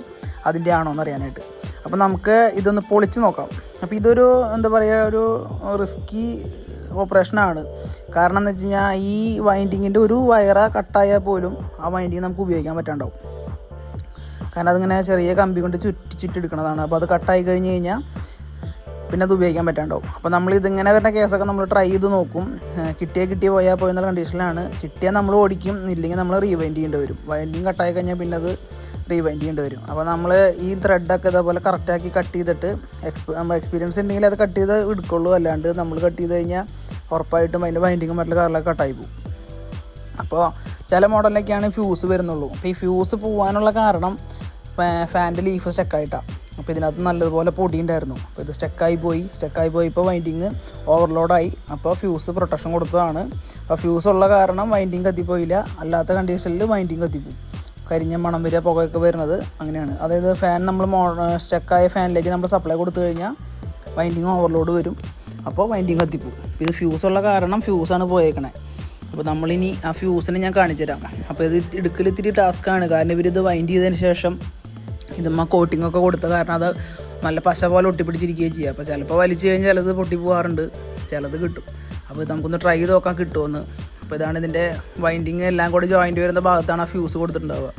അതിന്റെ ആണോ എന്ന് അറിയാനായിട്ട്. അപ്പോൾ നമുക്ക് ഇതൊന്ന് പൊളിച്ച് നോക്കാം. അപ്പോൾ ഇതൊരു എന്താ പറയുക ഒരു റിസ്കി ഓപ്പറേഷനാണ് കാരണം എന്ന് വെച്ച് കഴിഞ്ഞാൽ ഈ വൈൻഡിങ്ങിന്റെ ഒരു വയറ കട്ടായാൽ പോലും ആ വൈൻഡിങ് നമുക്ക് ഉപയോഗിക്കാൻ പറ്റാണ്ടാവും. കാരണം അതിങ്ങനെ ചെറിയ കമ്പി കൊണ്ട് ചുറ്റി ചുറ്റി എടുക്കുന്നതാണ് അപ്പോൾ അത് കട്ടായി കഴിഞ്ഞ് കഴിഞ്ഞാൽ പിന്നെ അത് ഉപയോഗിക്കാൻ പറ്റാണ്ടാവും. അപ്പോൾ നമ്മൾ ഇതിങ്ങനെ വരുന്ന കേസൊക്കെ നമ്മൾ ട്രൈ ചെയ്ത് നോക്കും. കിട്ടിയാൽ കിട്ടിയ കിട്ടിയ പോയാൽ പോയെന്നുള്ള കണ്ടീഷനിലാണ് കിട്ടിയാൽ നമ്മൾ ഓടിക്കും. ഇല്ലെങ്കിൽ നമ്മൾ റീവൈൻഡ് ചെയ്യേണ്ടി വരും. വൈൻഡിങ് കട്ടായി കഴിഞ്ഞാൽ പിന്നെ അത് റീവൈൻഡ് ചെയ്യേണ്ടി വരും. അപ്പോൾ നമ്മൾ ഈ ത്രെഡൊക്കെ ഇതേപോലെ കറക്റ്റാക്കി കട്ട് ചെയ്തിട്ട് എക്സ്പെ എക്സ്പീരിയൻസ് ഉണ്ടെങ്കിൽ അത് കട്ട് ചെയ്ത് എടുക്കുള്ളൂ. അല്ലാണ്ട് നമ്മൾ കട്ട് ചെയ്ത് കഴിഞ്ഞാൽ ഉറപ്പായിട്ടും അതിന്റെ ബൈൻഡിങ് മറ്റുള്ള കാറിലൊക്കെ കട്ടായി പോകും. അപ്പോൾ ചില മോഡലിലൊക്കെയാണ് ഫ്യൂസ് വരുന്നുള്ളൂ. അപ്പോൾ ഈ ഫ്യൂസ് പോകാനുള്ള കാരണം ഫാന്റെ ലീഫ് സ്റ്റക്കായിട്ടാണ് അപ്പോൾ ഇതിനകത്ത് നല്ലതുപോലെ പൊടി ഉണ്ടായിരുന്നു അപ്പോൾ ഇത് സ്റ്റക്കായി പോയി. സ്റ്റക്കായി പോയി ഇപ്പോൾ വൈൻഡിങ് ഓവർലോഡായി അപ്പോൾ ഫ്യൂസ് പ്രൊട്ടക്ഷൻ കൊടുത്തതാണ്. അപ്പോൾ ഫ്യൂസ് ഉള്ള കാരണം വൈൻഡിങ് കത്തിപ്പോയില്ല. അല്ലാത്ത കണ്ടീഷനിൽ വൈൻഡിങ് കത്തിപ്പോയി കരിഞ്ഞ മണം വരിക പുകയൊക്കെ വരുന്നത് അങ്ങനെയാണ്. അതായത് ഫാൻ നമ്മൾ മോ സ്റ്റക്കായ ഫാനിലേക്ക് നമ്മൾ സപ്ലൈ കൊടുത്തു കഴിഞ്ഞാൽ വൈൻഡിങ് ഓവർലോഡ് വരും. അപ്പോൾ വൈൻഡിങ് കത്തിപ്പോവും. ഇത് ഫ്യൂസുള്ള കാരണം ഫ്യൂസാണ് പോയേക്കണേ. അപ്പോൾ നമ്മളിനി ആ ഫ്യൂസിനെ ഞാൻ കാണിച്ചു തരാം അപ്പോൾ ഇത് എടുക്കൽ ഇത്തിരി ടാസ്ക്കാണ് കാരണം ഇവരിത് വൈൻഡ് ചെയ്തതിന് ശേഷം ഇതുമ്മ കോട്ടിംഗ് ഒക്കെ കൊടുത്ത കാരണം അത് നല്ല പശ പോലെ ഒട്ടിപ്പിടിച്ചിരിക്കുകയും ചെയ്യുക അപ്പോൾ ചിലപ്പോൾ വലിച്ചു കഴിഞ്ഞാൽ ചിലത് പൊട്ടി പോകാറുണ്ട് ചിലത് കിട്ടും. അപ്പോൾ നമുക്കൊന്ന് ട്രൈ ചെയ്ത് നോക്കാൻ കിട്ടുമെന്ന് അപ്പോൾ ഇതാണ് ഇതിന്റെ വൈൻഡിങ് എല്ലാം കൂടി ജോയിന്റ് വരുന്ന ഭാഗത്താണ് ആ ഫ്യൂസ് കൊടുത്തിട്ടുണ്ടാവുക.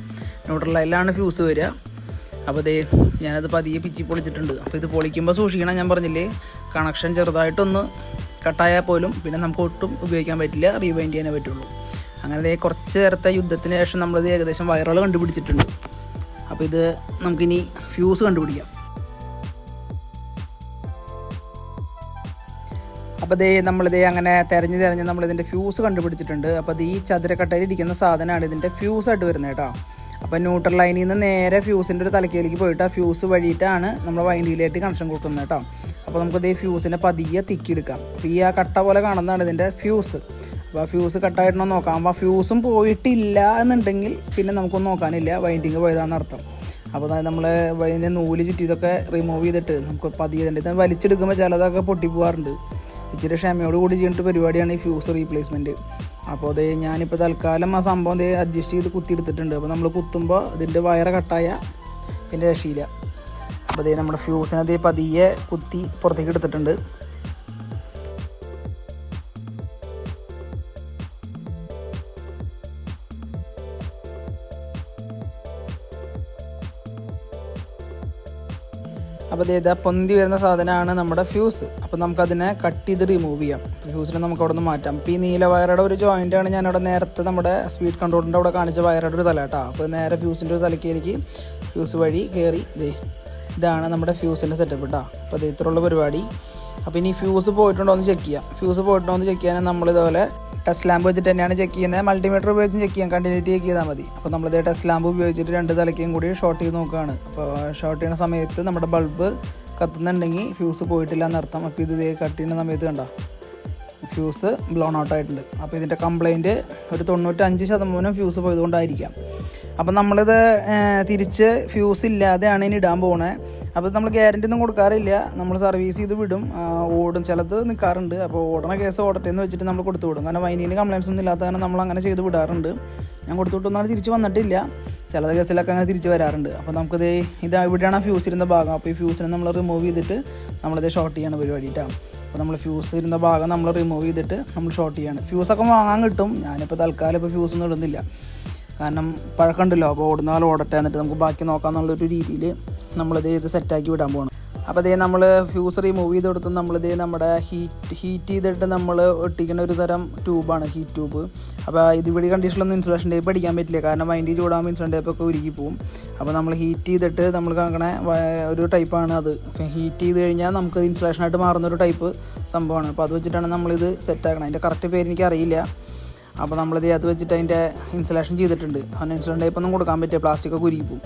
ന്യൂട്രൽ ലൈനിലാണ് ഫ്യൂസ് വരിക. അപ്പോൾ അതേ ഞാനത് പതിയെ പിച്ചി പൊളിച്ചിട്ടുണ്ട്. അപ്പോൾ ഇത് പൊളിക്കുമ്പോൾ സൂക്ഷിക്കണം ഞാൻ പറഞ്ഞില്ലേ? കണക്ഷൻ ചെറുതായിട്ടൊന്ന് കട്ടായാൽ പോലും പിന്നെ നമുക്ക് ഒട്ടും ഉപയോഗിക്കാൻ പറ്റില്ല റീവൈൻഡ് ചെയ്യാനേ പറ്റുള്ളൂ. അങ്ങനെ കുറച്ച് നേരത്തെ യുദ്ധത്തിന് ശേഷം നമ്മളിത് ഏകദേശം വയറുകൾ കണ്ടുപിടിച്ചിട്ടുണ്ട്. അപ്പോൾ ഇത് നമുക്കിനി ഫ്യൂസ് കണ്ടുപിടിക്കാം. അപ്പോൾ ദേ നമ്മളിതേ അങ്ങനെ തിരഞ്ഞ് തിരഞ്ഞ് നമ്മളിതിന്റെ ഫ്യൂസ് കണ്ടുപിടിച്ചിട്ടുണ്ട്. അപ്പോൾ അത് ഈ ചതുരക്കട്ടയിൽ ഇരിക്കുന്ന സാധനമാണ് ഇതിന്റെ ഫ്യൂസായിട്ട് വരുന്നത് കേട്ടോ. അപ്പോൾ ന്യൂട്രൽ ലൈനിൽ നിന്ന് നേരെ ഫ്യൂസിന്റെ ഒരു തലക്കയിലേക്ക് പോയിട്ട് ആ ഫ്യൂസ് വഴിയിട്ടാണ് നമ്മൾ വൈൻഡിയിലായിട്ട് കണക്ഷൻ കൊടുക്കുന്നത് കേട്ടോ. അപ്പോൾ നമുക്ക് ഈ ഫ്യൂസിനെ പതിയെ തിക്കിയെടുക്കാം. അപ്പോൾ ഈ ആ കട്ട പോലെ കാണുന്നതാണ് ഇതിന്റെ ഫ്യൂസ് അപ്പോൾ ആ ഫ്യൂസ് കട്ടായിട്ടോ നോക്കാം. അപ്പോൾ ആ ഫ്യൂസും പോയിട്ടില്ല എന്നുണ്ടെങ്കിൽ പിന്നെ നമുക്കൊന്നും നോക്കാനില്ല. വൈൻഡിങ് പോയതാണെന്ന് അർത്ഥം. അപ്പോൾ നമ്മൾ അതിന്റെ നൂൽ ചുറ്റിയതൊക്കെ റിമൂവ് ചെയ്തിട്ട് നമുക്ക് പതിയെ തന്നെ ഇത് വലിച്ചെടുക്കുമ്പോൾ ചിലതൊക്കെ പൊട്ടിപ്പോകാറുണ്ട് ഇച്ചിരി ക്ഷമയോട് കൂടി ചെയ്യേണ്ട പരിപാടിയാണ് ഈ ഫ്യൂസ് റീപ്ലേസ്മെന്റ് അപ്പോൾ അത് ഞാനിപ്പോൾ തൽക്കാലം ആ സംഭവം അഡ്ജസ്റ്റ് ചെയ്ത് കുത്തിയെടുത്തിട്ടുണ്ട്. അപ്പോൾ നമ്മൾ കുത്തുമ്പോൾ ഇതിന്റെ വയറ് കട്ടായ പിന്നെ രക്ഷയില്ല. അപ്പോൾ അതേ നമ്മുടെ ഫ്യൂസിനെ അതേ പതിയെ കുത്തി പുറത്തേക്ക് എടുത്തിട്ടുണ്ട്. അപ്പോൾ ഇത് പൊന്തി വരുന്ന സാധനമാണ് നമ്മുടെ ഫ്യൂസ്. അപ്പോൾ നമുക്കതിനെ കട്ട് ചെയ്ത് റിമൂവ് ചെയ്യാം. ഫ്യൂസിനെ നമുക്ക് അവിടെ നിന്ന് മാറ്റാം. അപ്പോൾ ഈ നീല വയറുടെ ഒരു ജോയിന്റാണ് ഞാനവിടെ നേരത്തെ നമ്മുടെ സ്പീഡ് കൺട്രോളിന്റെ അവിടെ കാണിച്ച വയറുടെ ഒരു തല കേട്ടോ. അപ്പോൾ നേരെ ഫ്യൂസിന്റെ ഒരു തലക്കേലേക്ക് ഫ്യൂസ് വഴി കയറി ഇതേ ഇതാണ് നമ്മുടെ ഫ്യൂസിന്റെ സെറ്റപ്പ് കേട്ടോ അപ്പോൾ ഇത് ഇത്രയുള്ള പരിപാടി. അപ്പോൾ ഇനി ഫ്യൂസ് പോയിട്ടുണ്ടോ എന്ന് ചെക്ക് ചെയ്യാം. ഫ്യൂസ് പോയിട്ടുണ്ടോ എന്ന് ചെക്ക് ചെയ്യാൻ നമ്മൾ ഇതുപോലെ ടെസ്റ്റ് ലാമ്പ് വെച്ചിട്ട് തന്നെയാണ് ചെക്ക് ചെയ്യുന്നത്. മൾട്ടിമീറ്റർ ഉപയോഗിച്ച് ചെക്ക് ചെയ്യാം. കണ്ടിന്യൂറ്റി ചെക്ക് ചെയ്താൽ മതി. അപ്പോൾ നമ്മളിത് ടെസ്റ്റ് ലാമ്പ് ഉപയോഗിച്ചിട്ട് രണ്ട് തലയ്ക്കും കൂടി ഷോർട്ട് ചെയ്ത് നോക്കുകയാണ് അപ്പോൾ ഷോർട്ട് ചെയ്യുന്ന സമയത്ത് നമ്മുടെ ബൾബ് കത്തുന്നുണ്ടെങ്കിൽ ഫ്യൂസ് പോയിട്ടില്ല എന്നർത്ഥം. അപ്പോൾ ഇത് ഇതേ കട്ട് ചെയ്യുന്ന സമയത്ത് കണ്ടോ? ഫ്യൂസ് ബ്ലോൺ ഔട്ട് ആയിട്ടുണ്ട്. അപ്പോൾ ഇതിന്റെ കംപ്ലൈന്റ് ഒരു തൊണ്ണൂറ്റഞ്ച് ശതമാനം ഫ്യൂസ് പോയതുകൊണ്ടായിരിക്കാം. അപ്പം നമ്മളിത് തിരിച്ച് ഫ്യൂസ് ഇല്ലാതെയാണ് ഇനി ഇടാൻ പോണേ. അപ്പോൾ നമ്മൾ ഗ്യാരണ്ടി ഒന്നും കൊടുക്കാറില്ല. നമ്മൾ സർവീസ് ചെയ്ത് വിടും. ഓടും. ചിലത് നിൽക്കാറുണ്ട് അപ്പോൾ ഓടണ കേസ് ഓടട്ടെ എന്ന് വെച്ചിട്ട് നമ്മൾ കൊടുത്തു വിടും. കാരണം വൈനിന് കംപ്ലൈൻസ് ഒന്നും ഇല്ലാത്ത കാരണം നമ്മൾ അങ്ങനെ ചെയ്ത് വിടാറുണ്ട്. ഞാൻ കൊടുത്തു വിട്ടൊന്നും അത് തിരിച്ച് വന്നിട്ടില്ല. ചില കേസിലൊക്കെ അങ്ങനെ തിരിച്ച് വരാറുണ്ട്. അപ്പോൾ നമുക്കിത് ഇത് ഇവിടെയാണ് ഫ്യൂസ് ഇരുന്ന ഭാഗം. അപ്പോൾ ഈ ഫ്യൂസിനെ നമ്മൾ റിമൂവ് ചെയ്തിട്ട് നമ്മളിത് ഷോർട്ട് ചെയ്യണ പരിപാടിയിട്ടാണ് അപ്പോൾ നമ്മൾ ഫ്യൂസ് ഇരുന്ന ഭാഗം നമ്മൾ റിമൂവ് ചെയ്തിട്ട് നമ്മൾ ഷോർട്ട് ചെയ്യാണ്. ഫ്യൂസൊക്കെ വാങ്ങാൻ കിട്ടും. ഞാനിപ്പോൾ തൽക്കാലം ഇപ്പോൾ ഫ്യൂസ് ഒന്നും ഇടുന്നില്ല. കാരണം പഴക്കമുണ്ടല്ലോ. അപ്പോൾ ഓടുന്ന പോലെ ഓടട്ടെ എന്നിട്ട് നമുക്ക് ബാക്കി നോക്കാമെന്നുള്ളൊരു രീതിയിൽ നമ്മളിത് ഇത് സെറ്റാക്കി വിടാൻ പോകണം അപ്പോൾ ഇതേ നമ്മൾ ഫ്യൂസ് റിമൂവ് ചെയ്ത് കൊടുത്ത് നമ്മളിതേ നമ്മുടെ ഹീറ്റ് ഹീറ്റ് ചെയ്തിട്ട് നമ്മൾ ഒട്ടിക്കുന്ന ഒരു തരം ട്യൂബാണ് ഹീറ്റ് ട്യൂബ് അപ്പോൾ ഇത് ഇവിടെ കണ്ടീഷനിലൊന്നും ഇൻസുലേഷൻ ടേപ്പ് അടിക്കാൻ പറ്റില്ല. കാരണം വൈൻഡി ചൂടാകുമ്പോൾ ഇൻസുലേഷൻ ടേപ്പ് ഒക്കെ ഉരുകി പോകും അപ്പോൾ നമ്മൾ ഹീറ്റ് ചെയ്തിട്ട് നമ്മൾ കാണുന്ന ഒരു ടൈപ്പാണ് അത്. ഹീറ്റ് ചെയ്ത് കഴിഞ്ഞാൽ നമുക്ക് ഇൻസുലേഷനായിട്ട് മാറുന്ന ഒരു ടൈപ്പ് സംഭവമാണ്. അപ്പോൾ അത് വെച്ചിട്ടാണ് നമ്മളിത് സെറ്റാക്കണം അതിന്റെ കറക്റ്റ് പേര് എനിക്ക് അറിയില്ല അപ്പോൾ നമ്മളിത് അത് വെച്ചിട്ട് അതിന്റെ ഇൻസുലേഷൻ ചെയ്തിട്ടുണ്ട്. അതിന് ഇൻസുലേഷൻ ടൈപ്പൊന്നും കൊടുക്കാൻ പറ്റിയ പ്ലാസ്റ്റിക് ഒക്കെ ഉരുകി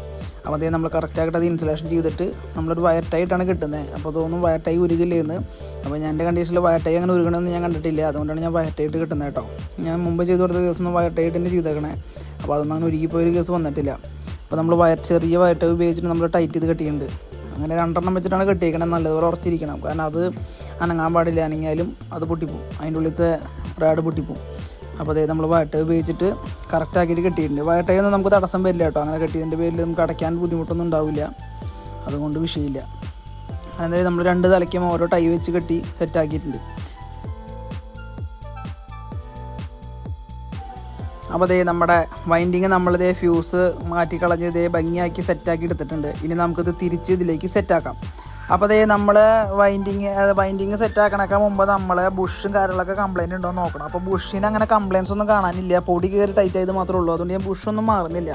അപ്പോൾ അതേ നമ്മൾ കറക്റ്റായിട്ട് അത് ഇൻസുലേഷൻ ചെയ്തിട്ട് നമ്മളൊരു വയർ ടൈറ്റാണ് കിട്ടുന്നത് അപ്പോൾ തോന്നും വയർ ടൈ ഉരുകില്ലേന്ന്. അപ്പോൾ ഞാൻ എന്റെ കണ്ടീഷനിൽ വയർ ടൈ അങ്ങനെ ഉരുകണമെന്ന് ഞാൻ കണ്ടിട്ടില്ല. അതുകൊണ്ടാണ് ഞാൻ വയർ ടൈറ്റ് കിട്ടുന്നത് കേട്ടോ. ഞാൻ മുമ്പ് ചെയ്ത് കൊടുത്ത ദിവസം വയർ ടൈറ്റ് തന്നെ ചെയ്തേക്കണേ. അപ്പോൾ അതൊന്നും അങ്ങനെ ഉരുകിപ്പോയൊരു കേസ് വന്നിട്ടില്ല. അപ്പോൾ നമ്മൾ വയർ ചെറിയ വയർ ടൈ ഉപയോഗിച്ചിട്ട് നമ്മൾ ടൈറ്റ് ചെയ്ത് കെട്ടിയിട്ടുണ്ട്. അങ്ങനെ രണ്ടെണ്ണം വെച്ചിട്ടാണ് കെട്ടിയിരിക്കണം നല്ലതുപോലെ ഉറച്ചിരിക്കണം. കാരണം അത് അനങ്ങാൻ പാടില്ല. അനങ്ങിയാലും അത് പൊട്ടിപ്പോവും. അതിന്റെ ഉള്ളിലത്തെ റാഡ് പൊട്ടിപ്പോവും. അപ്പോൾ അതേ നമ്മൾ വയട്ട ഉപയോഗിച്ചിട്ട് കറക്റ്റാക്കിയിട്ട് കെട്ടിയിട്ടുണ്ട്. വയട്ടയൊന്നും നമുക്ക് തടസ്സം വരില്ല കേട്ടോ. അങ്ങനെ കെട്ടിയതിന്റെ പേരിൽ നമുക്ക് അടയ്ക്കാൻ ബുദ്ധിമുട്ടൊന്നും ഉണ്ടാവില്ല. അതുകൊണ്ട് വിഷയമില്ല. അതായത് നമ്മൾ രണ്ട് തലയ്ക്കും ഓരോ ടൈ വെച്ച് കെട്ടി സെറ്റാക്കിയിട്ടുണ്ട് അപ്പോൾ അതേ നമ്മുടെ വൈൻഡിങ് നമ്മളിതേ ഫ്യൂസ് മാറ്റി കളഞ്ഞ് ഇതേ ഭംഗിയാക്കി സെറ്റാക്കി എടുത്തിട്ടുണ്ട്. ഇനി നമുക്കിത് തിരിച്ച് ഇതിലേക്ക് സെറ്റാക്കാം അപ്പോൾ അതേ നമ്മൾ വൈൻഡിങ് വൈൻഡിങ് സെറ്റാക്കണൊക്കെ മുമ്പ് നമ്മൾ ബുഷും കാര്യങ്ങളൊക്കെ കംപ്ലൈന്റ് ഉണ്ടോ നോക്കണം. അപ്പോൾ ബുഷിന് അങ്ങനെ കംപ്ലയിൻസ് ഒന്നും കാണാനില്ല. പൊടി കയറി ടൈറ്റ് ആയത് മാത്രമേ ഉള്ളൂ. അതുകൊണ്ട് ഞാൻ ബുഷൊന്നും മാറുന്നില്ല.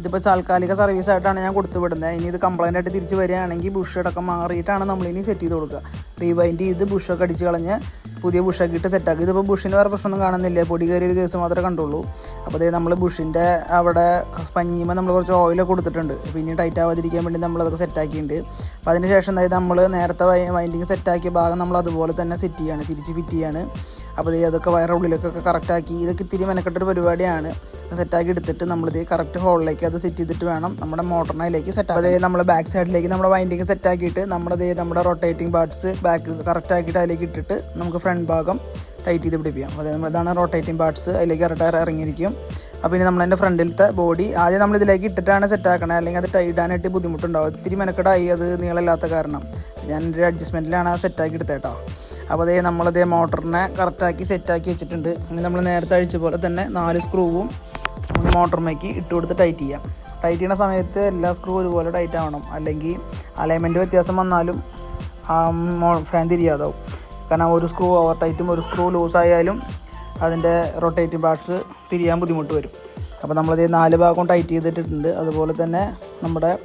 ഇതിപ്പോൾ താൽക്കാലിക സർവീസ് ആയിട്ടാണ് ഞാൻ കൊടുത്തു വിടുന്നത്. ഇനി ഇത് കംപ്ലൈന്റ് ആയിട്ട് തിരിച്ച് വരികയാണെങ്കിൽ ബുഷ് അടക്കം മാറിയിട്ടാണ് നമ്മൾ ഇനി സെറ്റ് ചെയ്ത് കൊടുക്കുക. റീവൈൻഡ് ചെയ്ത് ഒക്കെ അടിച്ച് കളഞ്ഞ് പുതിയ ബുഷൊക്കെ ഇട്ട് സെറ്റാക്കി ഇതിപ്പോൾ ബുഷിന് വേറെ പ്രശ്നമൊന്നും കാണുന്നില്ല. പൊടി കയറിയ ഒരു കേസ് മാത്രമേ കണ്ടുള്ളൂ. അപ്പോൾ അതേ നമ്മൾ ബുഷിന്റെ അവിടെ പഞ്ഞിമ നമ്മൾ കുറച്ച് ഓയിലൊക്കെ കൊടുത്തിട്ടുണ്ട്. ഇനി ടൈറ്റ് ആവാതിരിക്കാൻ വേണ്ടി നമ്മൾ അതൊക്കെ സെറ്റാക്കിയിട്ടുണ്ട് അപ്പോൾ അതിന് ശേഷം അതായത് നമ്മൾ നേരത്തെ വൈൻഡിങ് സെറ്റാക്കിയ ഭാഗം നമ്മൾ അതുപോലെ തന്നെ സെറ്റ് ചെയ്യാണ്. തിരിച്ച് ഫിറ്റ് ചെയ്യാണ്. അപ്പോൾ അതൊക്കെ വയറുള്ളിലൊക്കെ കറക്റ്റാക്കി ഇതൊക്കെ ഇത്തിരി മെനക്കെട്ടൊരു പരിപാടിയാണ്. സെറ്റാക്കി എടുത്തിട്ട് നമ്മൾ നമ്മളിത് കറക്റ്റ് ഹോളിലേക്ക് അത് സെറ്റ് ചെയ്തിട്ട് വേണം നമ്മുടെ മോട്ടറിനയിലേക്ക് സെറ്റ് അതേ നമ്മൾ ബാക്ക് സൈഡിലേക്ക് നമ്മുടെ വൈൻഡിങ് സെറ്റ് ആക്കിയിട്ട് നമ്മുടെ നമ്മുടെ റൊട്ടേറ്റിംഗ് പാർട്സ് ബാക്ക് കറക്റ്റ് ആക്കിയിട്ട് അതിലേക്ക് ഇട്ടിട്ട് നമുക്ക് ഫ്രണ്ട് ഭാഗം ടൈറ്റ് ചെയ്ത് പിടിപ്പിക്കാം. അതായത് ഇതാണ് റൊട്ടേറ്റിംഗ് പാർട്സ് അതിലേക്ക് കറക്റ്റ് ഇറങ്ങിയിരിക്കും. അപ്പോൾ ഇനി നമ്മളതിന്റെ ഫ്രണ്ടിലത്തെ ബോഡി ആദ്യം നമ്മൾ ഇതിലേക്ക് ഇട്ടിട്ടാണ് സെറ്റ് ആക്കണത് അല്ലെങ്കിൽ അത് ടൈറ്റ് ഇടാനായിട്ട് ബുദ്ധിമുട്ടുണ്ടാവും. ഇത്തിരി മെനക്കെടായി അത് നീളമില്ലാത്ത കാരണം. ഞാൻ ഒരു അഡ്ജസ്റ്റ്മെന്റിലാണ് ആ സെറ്റാക്കി എടുത്തേട്ടോ അപ്പോൾ അതേ നമ്മളതേ മോട്ടറിനെ കറക്റ്റാക്കി സെറ്റാക്കി വെച്ചിട്ടുണ്ട്. ഇനി നമ്മൾ നേരത്തെ അഴിച്ച പോലെ തന്നെ നാല് സ്ക്രൂവും മോട്ടറിലേക്ക് ഇട്ട് കൊടുത്ത് ടൈറ്റ് ചെയ്യാം. ടൈറ്റ് ചെയ്യുന്ന സമയത്ത് എല്ലാ സ്ക്രൂ ഒരുപോലെ ടൈറ്റ് ആവണം. അല്ലെങ്കിൽ അലൈൻമെന്റ് വ്യത്യാസം വന്നാലും ആ ഫാൻ തിരിയാതാവും. കാരണം ഒരു സ്ക്രൂ ഓവർ ടൈറ്റും ഒരു സ്ക്രൂ ലൂസായാലും അതിന്റെ റൊട്ടേറ്റിംഗ് പാർട്സ് തിരിയാൻ ബുദ്ധിമുട്ട് വരും. അപ്പോൾ നമ്മളത് നാല് ഭാഗവും ടൈറ്റ് ചെയ്തിട്ടുണ്ട് അതുപോലെ തന്നെ നമ്മുടെ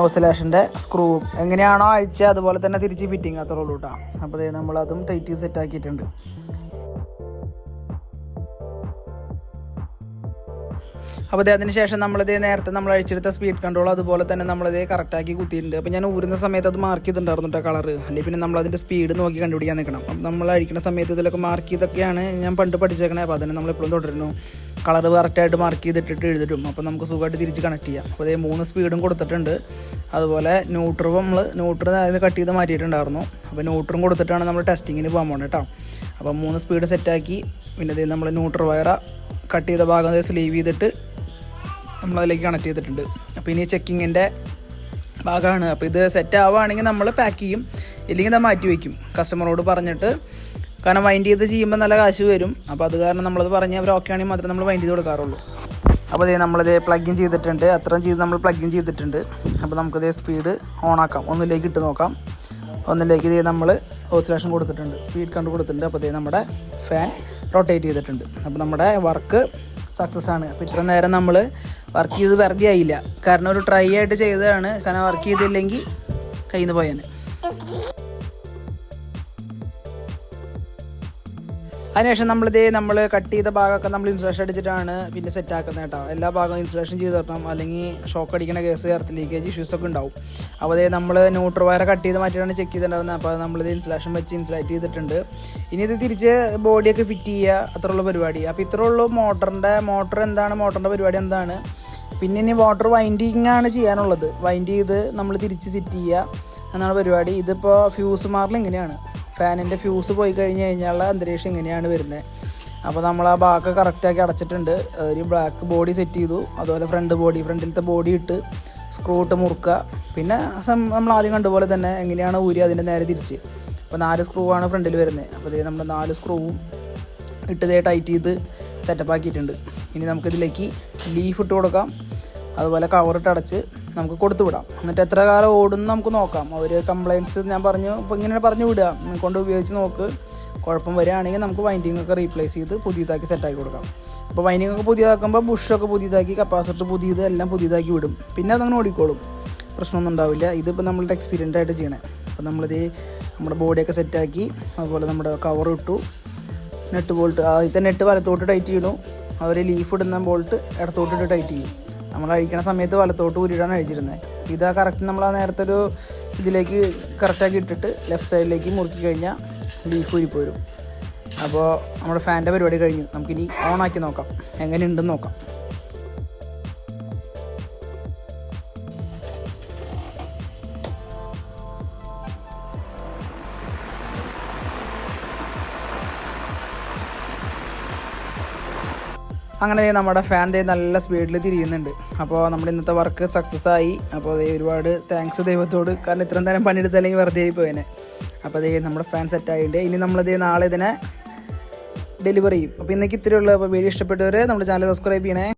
ഓസിലേഷന്റെ സ്ക്രൂവും എങ്ങനെയാണോ അഴിച്ച് അതുപോലെ തന്നെ തിരിച്ച് ഫിറ്റിങ് അത്രേ ഉള്ളൂ കേട്ടോ അപ്പോൾ നമ്മളതും ടൈറ്റ് സെറ്റ് ആക്കിയിട്ടുണ്ട്. അപ്പോൾ ഇത് അതിന് ശേഷം നമ്മളിത് നേരത്തെ നമ്മൾ അഴിച്ചെടുത്ത സ്പീഡ് കൺട്രോൾ അതുപോലെ തന്നെ നമ്മളിത് കറക്റ്റാക്കി കുത്തിയിട്ടുണ്ട്. അപ്പോൾ ഞാൻ ഊരുന്ന സമയത്ത് അത് മാർക്ക് ചെയ്തിട്ടുണ്ടായിരുന്നു കേട്ടോ കളർ അല്ലെങ്കിൽ പിന്നെ നമ്മൾ അതിന്റെ സ്പീഡ് നോക്കി കണ്ടുപിടിക്കാൻ നിൽക്കണം അപ്പം നമ്മൾ അഴിക്കുന്ന സമയത്ത് ഇതിലൊക്കെ മാർക്ക് ചെയ്തൊക്കെയാണ് ഞാൻ പണ്ട് പഠിച്ചേക്കണേ. അപ്പോൾ അതിനെ നമ്മൾ എപ്പോഴും തുടരുന്നു കളർ കറക്റ്റായിട്ട് മാർക്ക് ചെയ്തിട്ടിട്ട് എഴുതിട്ടും അപ്പോൾ നമുക്ക് സുഖമായിട്ട് തിരിച്ച് കണക്ട് ചെയ്യാം. അപ്പോൾ അതേ മൂന്ന് സ്പീഡും കൊടുത്തിട്ടുണ്ട്. അതുപോലെ ന്യൂട്രും നമ്മൾ ന്യൂട്രൽ അതായത് കട്ട് ചെയ്ത് മാറ്റിയിട്ടുണ്ടായിരുന്നു. അപ്പോൾ ന്യൂട്രും കൊടുത്തിട്ടാണ് നമ്മൾ ടെസ്റ്റിങ്ങിന് പോകാൻ പോകുന്നത് കേട്ടോ അപ്പോൾ മൂന്ന് സ്പീഡ് സെറ്റാക്കി പിന്നെ നമ്മൾ ന്യൂട്രൽ വയറ കട്ട് ചെയ്ത ഭാഗം സ്ലീവ് ചെയ്തിട്ട് നമ്മളതിലേക്ക് കണക്ട് ചെയ്തിട്ടുണ്ട്. അപ്പോൾ ഇനി ചെക്കിങ്ങിന്റെ ഭാഗമാണ്. അപ്പോൾ ഇത് സെറ്റ് ആവുകയാണെങ്കിൽ നമ്മൾ പാക്ക് ചെയ്യും. ഇല്ലെങ്കിൽ നമ്മൾ മാറ്റി വയ്ക്കും. കസ്റ്റമറോട് പറഞ്ഞിട്ട്. കാരണം വൈൻഡ് ചെയ്ത് ചെയ്യുമ്പോൾ നല്ല കാശ് വരും. അപ്പോൾ അത് കാരണം നമ്മളത് പറഞ്ഞ് അവർ ഓക്കെ ആണെങ്കിൽ മാത്രമേ നമ്മൾ വൈൻഡ് ചെയ്ത് കൊടുക്കാറുള്ളൂ. അപ്പോൾ ഇതേ നമ്മളിത് പ്ലഗിൻ ചെയ്തിട്ടുണ്ട്. അത്രയും ചെയ്ത് നമ്മൾ പ്ലഗിൻ ചെയ്തിട്ടുണ്ട്. അപ്പോൾ നമുക്കിത് സ്പീഡ് ഓൺ ആക്കാം. ഒന്നിലേക്ക് ഇട്ട് നോക്കാം. ഒന്നിലേക്ക് ഇതേ നമ്മൾ ഓസിലേഷൻ കൊടുത്തിട്ടുണ്ട്. സ്പീഡ് കണ്ട് കൊടുത്തിട്ടുണ്ട്. അപ്പോൾ ഇതേ നമ്മുടെ ഫാൻ റൊട്ടേറ്റ് ചെയ്തിട്ടുണ്ട്. അപ്പോൾ നമ്മുടെ വർക്ക് സക്സസ് ആണ്. അപ്പോൾ ഇത്ര നേരം നമ്മൾ വർക്ക് ചെയ്ത് വെറുതെ ആയില്ല. കാരണം ഒരു ട്രൈ ആയിട്ട് ചെയ്തതാണ്. കാരണം വർക്ക് ചെയ്തില്ലെങ്കിൽ കയ്യിൽ നിന്ന് പോയാൽ അതിനുശേഷം നമ്മളിത് നമ്മൾ കട്ട് ചെയ്ത ഭാഗമൊക്കെ നമ്മൾ ഇൻസുലേഷൻ അടിച്ചിട്ടാണ് പിന്നെ സെറ്റ് ആക്കുന്നത് കേട്ടോ. എല്ലാ ഭാഗവും ഇൻസുലേഷൻ ചെയ്ത് തരണം അല്ലെങ്കിൽ ഷോക്ക് അടിക്കുന്ന കേസ് എർത്ത് ലീക്കേജ് ഇഷ്യൂസ് ഒക്കെ ഉണ്ടാവും. അപ്പോൾ അതേ നമ്മൾ ന്യൂട്രൽ വയർ കട്ട് ചെയ്ത് മാറ്റിയിട്ടാണ് ചെക്ക് ചെയ്തിട്ടുണ്ടായിരുന്നത്. അപ്പോൾ നമ്മളിത് ഇൻസുലേഷൻ വെച്ച് ഇൻസുലേറ്റ് ചെയ്തിട്ടുണ്ട്. ഇനി ഇത് തിരിച്ച് ബോഡിയൊക്കെ ഫിറ്റ് ചെയ്യുക. അത്രയുള്ള പരിപാടി. അപ്പോൾ ഇത്രേ ഉള്ളൂ മോട്ടറിന്റെ മോട്ടർ എന്താണ് മോട്ടറിന്റെ പരിപാടി എന്താണ്. പിന്നെ ഇനി വാട്ടർ വൈൻഡിങ് ആണ് ചെയ്യാനുള്ളത്. വൈൻഡ് ചെയ്ത് നമ്മൾ തിരിച്ച് സെറ്റ് ചെയ്യുക. എന്നാണ് പരിപാടി. ഇതിപ്പോൾ ഫ്യൂസ് മാറൽ ഇങ്ങനെയാണ്. ഫാനിന്റെ ഫ്യൂസ് പോയി കഴിഞ്ഞ് കഴിഞ്ഞാൽ അന്തരീക്ഷം ഇങ്ങനെയാണ് വരുന്നത് അപ്പോൾ നമ്മൾ ആ ബാക്ക് കറക്റ്റാക്കി അടച്ചിട്ടുണ്ട്. ഒരു ബ്ലാക്ക് ബോഡി സെറ്റ് ചെയ്തു. അതുപോലെ ഫ്രണ്ട് ബോഡി ഫ്രണ്ടിലത്തെ ബോഡി ഇട്ട് സ്ക്രൂ ഇട്ട് മുറുക്കുക. പിന്നെ നമ്മൾ ആദ്യം കണ്ടുപോലെ തന്നെ എങ്ങനെയാണ് ഊരി അതിന്റെ നേരെ തിരിച്ച്. അപ്പോൾ നാല് സ്ക്രൂ ആണ് ഫ്രണ്ടിൽ വരുന്നത് അപ്പോൾ ഇതേ നമ്മൾ നാല് സ്ക്രൂവും ഇട്ട് ഇതേ ടൈറ്റ് ചെയ്ത് സെറ്റപ്പ് ആക്കിയിട്ടുണ്ട്. ഇനി നമുക്കിതിലേക്ക് ലീഫ് ഇട്ട് കൊടുക്കാം. അതുപോലെ കവറിട്ട് അടച്ച് നമുക്ക് കൊടുത്തു വിടാം എന്നിട്ട് എത്ര കാലം ഓടും നമുക്ക് നോക്കാം. അവർ കംപ്ലയിൻസ് ഞാൻ പറഞ്ഞു ഇപ്പോൾ ഇങ്ങനെ പറഞ്ഞു വിടുക. കൊണ്ട് ഉപയോഗിച്ച് നോക്ക്. കുഴപ്പം വരികയാണെങ്കിൽ നമുക്ക് വൈൻഡിങ് ഒക്കെ റീപ്ലേസ് ചെയ്ത് പുതിയതാക്കി സെറ്റാക്കി കൊടുക്കാം. അപ്പോൾ വൈൻഡിങ് ഒക്കെ പുതിയതാക്കുമ്പോൾ ബുഷൊക്കെ പുതിയതാക്കി കപ്പാസിറ്റർ പുതിയത് എല്ലാം പുതിയതാക്കി വിടും. പിന്നെ അതങ്ങനെ ഓടിക്കോളും. പ്രശ്നമൊന്നും ഉണ്ടാവില്ല. ഇതിപ്പോൾ നമ്മളുടെ എക്സ്പീരിയന്റ് ആയിട്ട് ചെയ്യണേ. അപ്പോൾ നമ്മളിത് നമ്മുടെ ബോഡിയൊക്കെ സെറ്റാക്കി അതുപോലെ നമ്മുടെ കവർ ഇട്ടു. നെറ്റ് ബോൾട്ട് ആദ്യത്തെ നെറ്റ് വലത്തോട്ട് ടൈറ്റ് ചെയ്യണം അവർ ലീഫ് ഇടുന്ന ബോൾട്ട് ഇടത്തോട്ടിട്ട് ടൈറ്റ് ചെയ്യും. നമ്മൾ അഴിക്കണ സമയത്ത് വലത്തോട്ട് ഊരിയിട്ടാണ് അഴിച്ചിരുന്നത് ഇതാ കറക്റ്റ് നമ്മൾ ആ നേരത്തെ ഒരു ഇതിലേക്ക് കറക്റ്റാക്കി ഇട്ടിട്ട് ലെഫ്റ്റ് സൈഡിലേക്ക് മുറുക്കി കഴിഞ്ഞാൽ ലീഫ് ഊരിപ്പോരും അപ്പോൾ നമ്മുടെ ഫാന്റെ പരിപാടി കഴിഞ്ഞു. നമുക്കിനി ഓൺ ആക്കി നോക്കാം. എങ്ങനെയുണ്ടെന്ന് നോക്കാം. അങ്ങനെ നമ്മുടെ ഫാൻ ദേ നല്ല സ്പീഡിൽ തിരിയുന്നുണ്ട്. അപ്പോൾ നമ്മുടെ ഇന്നത്തെ വർക്ക് സക്സസ് ആയി. അപ്പോൾ ദേ ഒരുപാട് താങ്ക്സ് ദൈവത്തോട്. കാരണം ഇത്രയും നേരം പണിയെടുത്തല്ലെങ്കിൽ വെറുതെ ആയി പോയേനെ. അപ്പോൾ ദേ നമ്മുടെ ഫാൻ സെറ്റ് ആയിട്ടുണ്ട്. ഇനി നമ്മളിത് നാളെ ഇതിനെ ഡെലിവറി ചെയ്യും. അപ്പോൾ ഇന്നേക്ക് ഇത്രയുള്ള അപ്പോൾ വീഡിയോ ഇഷ്ടപ്പെട്ടവർ നമ്മുടെ ചാനൽ സബ്സ്ക്രൈബ് ചെയ്യണേ.